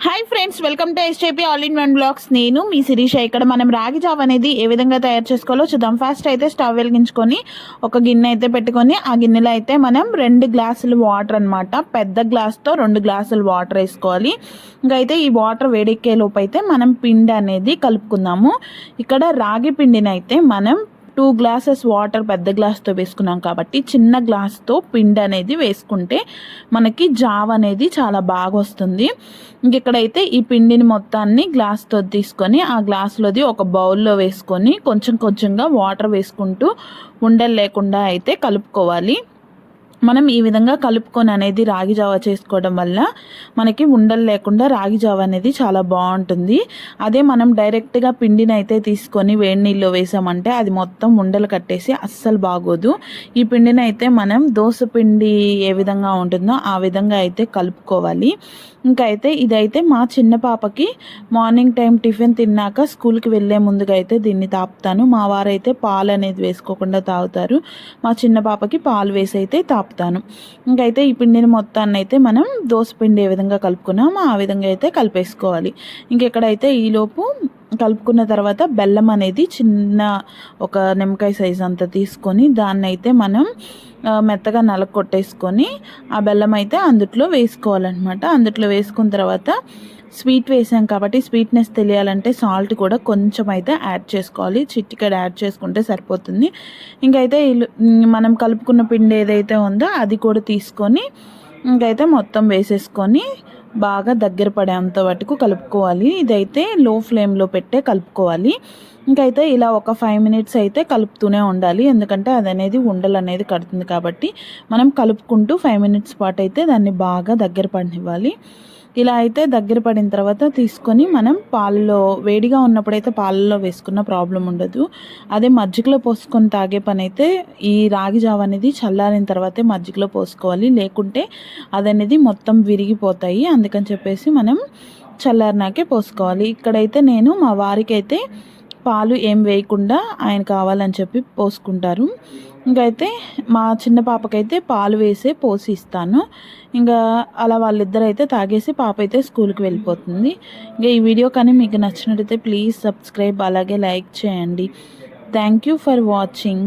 Hi friends welcome to SJP all in one blogs నేను మీ శిరీష. ఇక్కడ మనం రాగి జావ అనేది ఏ విధంగా తయారు చేసుకోవాలో చూద్దాం. ఫస్ట్ అయితే స్టవ్ వెలిగించుకొని ఒక గిన్నె అయితే పెట్టుకొని ఆ గిన్నెలో అయితే మనం రెండు గ్లాసులు వాటర్ అన్నమాట. పెద్ద గ్లాస్తో రెండు గ్లాసులు వాటర్ వేసుకోవాలి. ఇంకా అయితే ఈ వాటర్ వేడెక్కే లోపు అయితే మనం పిండి అనేది కలుపుకుందాము. ఇక్కడ రాగి పిండిని అయితే మనం టూ గ్లాసెస్ వాటర్ పెద్ద గ్లాస్తో వేసుకున్నాం కాబట్టి చిన్న గ్లాస్తో పిండి అనేది వేసుకుంటే మనకి జావ అనేది చాలా బాగా వస్తుంది. ఇంకెక్కడైతే ఈ పిండిని మొత్తాన్ని గ్లాస్తో తీసుకొని ఆ గ్లాస్లోది ఒక బౌల్లో వేసుకొని కొంచెం కొంచెంగా వాటర్ వేసుకుంటూ ఉండలు లేకుండా అయితే కలుపుకోవాలి. మనం ఈ విధంగా కలుపుకొని అనేది రాగి జావ చేసుకోవడం వల్ల మనకి ఉండలు లేకుండా రాగి జావ అనేది చాలా బాగుంటుంది. అదే మనం డైరెక్ట్గా పిండిని అయితే తీసుకొని వేడి నీళ్ళు వేసామంటే అది మొత్తం ఉండలు కట్టేసి అస్సలు బాగోదు. ఈ పిండిని అయితే మనం దోశ పిండి ఏ విధంగా ఉంటుందో ఆ విధంగా అయితే కలుపుకోవాలి. ఇంకా అయితే ఇదైతే మా చిన్న పాపకి మార్నింగ్ టైం టిఫిన్ తిన్నాక స్కూల్కి వెళ్ళే ముందుగా అయితే దీన్ని తాపుతాను. మా వారైతే పాలు అనేది వేసుకోకుండా తాగుతారు. మా చిన్న పాపకి పాలు వేసి అయితే తాపుతాను ఇంకైతే ఈ పిండిని మొత్తాన్ని అయితే మనం దోశ పిండి ఏ విధంగా కలుపుకున్నామో ఆ విధంగా అయితే కలిపేసుకోవాలి. ఇంకెక్కడైతే ఈలోపు కలుపుకున్న తర్వాత బెల్లం అనేది చిన్న ఒక నిమ్మకాయ సైజ్ అంతా తీసుకొని దాన్ని అయితే మనం మెత్తగా నలక కొట్టేసుకొని ఆ బెల్లం అయితే అందుట్లో వేసుకోవాలన్నమాట. అందుట్లో వేసుకున్న తర్వాత స్వీట్ వేసాం కాబట్టి స్వీట్నెస్ తెలియాలంటే సాల్ట్ కూడా కొంచెం అయితే యాడ్ చేసుకోవాలి. చిట్టికడ యాడ్ చేసుకుంటే సరిపోతుంది. ఇంకైతే మనం కలుపుకున్న పిండి ఏదైతే ఉందో అది కూడా తీసుకొని ఇంకైతే మొత్తం వేసేసుకొని బాగా దగ్గర పడేంత వరకు కలుపుకోవాలి. ఇదైతే లో ఫ్లేమ్లో పెట్టే కలుపుకోవాలి. ఇంకైతే ఇలా ఒక ఫైవ్ మినిట్స్ అయితే కలుపుతూనే ఉండాలి. ఎందుకంటే అది అనేది ఉండలు అనేది కడుతుంది కాబట్టి మనం కలుపుకుంటూ ఫైవ్ మినిట్స్ పాటు అయితే దాన్ని బాగా దగ్గర పడినివ్వాలి. ఇలా అయితే దగ్గర పడిన తర్వాత తీసుకొని మనం పాలలో వేడిగా ఉన్నప్పుడైతే పాలలో వేసుకున్న ప్రాబ్లం ఉండదు. అదే మజ్జిగలో పోసుకొని తాగే పని అయితే ఈ రాగి జావ అనేది చల్లారిన తర్వాతే మజ్జిగలో పోసుకోవాలి. లేకుంటే అదనేది మొత్తం విరిగిపోతాయి. అందుకని చెప్పేసి మనం చల్లారినాకే పోసుకోవాలి. ఇక్కడైతే నేను మా వారికైతే పాలు ఏం వేయకుండా ఆయన కావాలని చెప్పి పోసుకుంటారు. ఇంకైతే మా చిన్న పాపకైతే పాలు వేసే పోసి ఇస్తాను. ఇంకా అలా వాళ్ళిద్దరు అయితే తాగేసి పాప అయితే స్కూల్కి వెళ్ళిపోతుంది. ఇంకా ఈ వీడియో కానీ మీకు నచ్చినట్టయితే ప్లీజ్ సబ్స్క్రైబ్ అలాగే లైక్ చేయండి. Thank you for watching.